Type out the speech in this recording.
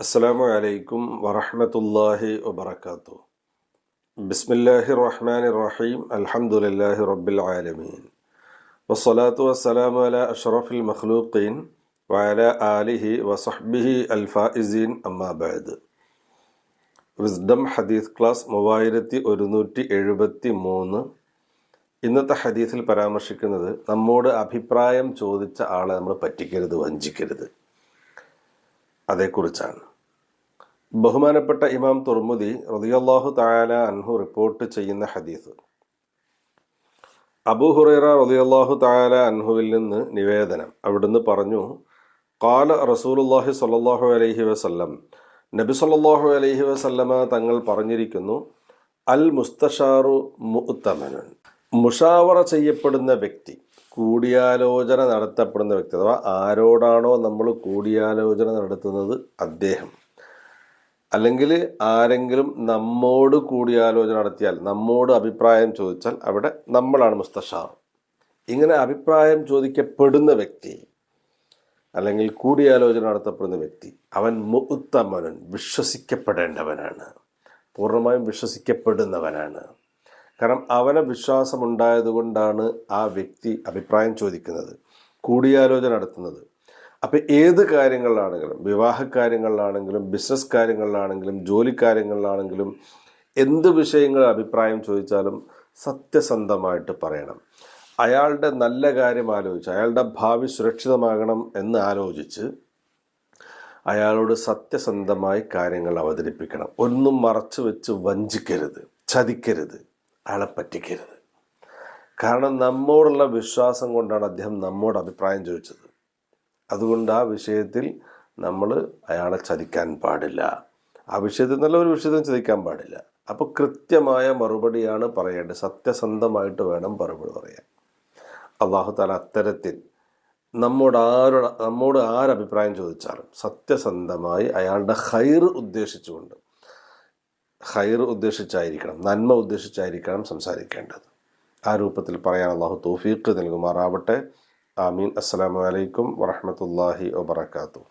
আসসালামু আলাইকুম ওরহমতুল্লাহ ওবরাকাত বিসমিল্লাহ রহমান রহিম আলহামদুলিল্লাহ রবিল আলমিন ওসলাত ওসালাম আলা আশরফুল মখলুকিন ওয়ালা আলিহি ওয়াসবিহি আলফাইজিন আম্মাবাদ വിസ്ഡം ഹദീസ് ക്ലാസ് മൂവായിരത്തി ഒരുന്നൂറ്റി എഴുപത്തി മൂന്ന് ഇന്നത്തെ ഹദീസിൽ പരാമർശിക്കുന്നത് നമ്മോട് അഭിപ്രായം ചോദിച്ച ആളെ നമ്മൾ പറ്റിക്കരുത് വഞ്ചിക്കരുത്. അതേക്കുറിച്ചാണ്. ബഹുമാനപ്പെട്ട ഇമാം തുർമുദി റളിയല്ലാഹു തായാല അൻഹു റിപ്പോർട്ട് ചെയ്യുന്ന ഹദീസ്. അബു ഹുറൈറ റളിയല്ലാഹു തായാല അൻഹുവിൽ നിന്ന് നിവേദനം. അവിടുന്ന് പറഞ്ഞു കാല റസൂലുള്ളാഹി സ്വല്ലല്ലാഹു അലൈഹി വസല്ലം. നബി സല്ലാഹു അലൈഹി വസല്ലമ തങ്ങൾ പറഞ്ഞിരിക്കുന്നു അൽ മുസ്തഷാറു മുഅ്തമനുൻ മുഷാവറ ചെയ്യപ്പെടുന്ന വ്യക്തി കൂടിയാലോചന നടത്തപ്പെടുന്ന വ്യക്തി അഥവാ ആരോടാണോ നമ്മൾ കൂടിയാലോചന നടത്തുന്നത് അദ്ദേഹം. അല്ലെങ്കിൽ ആരെങ്കിലും നമ്മോട് കൂടിയാലോചന നടത്തിയാൽ നമ്മോട് അഭിപ്രായം ചോദിച്ചാൽ അവിടെ നമ്മളാണ് മുസ്തഷാർ. ഇങ്ങനെ അഭിപ്രായം ചോദിക്കപ്പെടുന്ന വ്യക്തി അല്ലെങ്കിൽ കൂടിയാലോചന നടത്തപ്പെടുന്ന വ്യക്തി അവൻ മുത്തമനൻ വിശ്വസിക്കപ്പെടേണ്ടവനാണ്. പൂർണമായും വിശ്വസിക്കപ്പെടുന്നവനാണ്. കാരണം അവനെ വിശ്വാസമുണ്ടായതുകൊണ്ടാണ് ആ വ്യക്തി അഭിപ്രായം ചോദിക്കുന്നത് കൂടിയാലോചന നടത്തുന്നത്. അപ്പം ഏത് കാര്യങ്ങളിലാണെങ്കിലും വിവാഹ കാര്യങ്ങളിലാണെങ്കിലും ബിസിനസ് കാര്യങ്ങളിലാണെങ്കിലും ജോലി കാര്യങ്ങളിലാണെങ്കിലും എന്ത് വിഷയങ്ങൾ അഭിപ്രായം ചോദിച്ചാലും സത്യസന്ധമായിട്ട് പറയണം. അയാളുടെ നല്ല കാര്യം ആലോചിച്ച് അയാളുടെ ഭാവി സുരക്ഷിതമാകണം എന്ന് ആലോചിച്ച് അയാളോട് സത്യസന്ധമായി കാര്യങ്ങൾ അവതരിപ്പിക്കണം. ഒന്നും മറച്ചു വെച്ച് വഞ്ചിക്കരുത് ചതിക്കരുത്. അയാളെ പറ്റിക്കരുത്. കാരണം നമ്മോടുള്ള വിശ്വാസം കൊണ്ടാണ് അദ്ദേഹം നമ്മോട് അഭിപ്രായം ചോദിച്ചത്. അതുകൊണ്ട് ആ വിഷയത്തിൽ നമ്മൾ അയാളെ ചതിക്കാൻ പാടില്ല. ആ വിഷയത്തിൽ നല്ല ഒരു വിഷയത്തിൽ ചതിക്കാൻ പാടില്ല. അപ്പോൾ കൃത്യമായ മറുപടിയാണ് പറയേണ്ടത്. സത്യസന്ധമായിട്ട് വേണം മറുപടി പറയാൻ. അള്ളാഹു താല അത്തരത്തിൽ നമ്മോട് ആരോട് നമ്മോട് ആരഭിപ്രായം ചോദിച്ചാലും സത്യസന്ധമായി അയാളുടെ ഹൈർ ഉദ്ദേശിച്ചുകൊണ്ട് ഹൈർ ഉദ്ദേശിച്ചായിരിക്കണം നന്മ ഉദ്ദേശിച്ചായിരിക്കണം സംസാരിക്കേണ്ടത്. ആ രൂപത്തിൽ പറയാൻ അള്ളാഹു തോഫീക്ക് നൽകുമാറാവട്ടെ. ആമീൻ. അസ്സലാമു അലൈക്കും വറഹമത്തല്ലാഹി വബർക്കാത്തു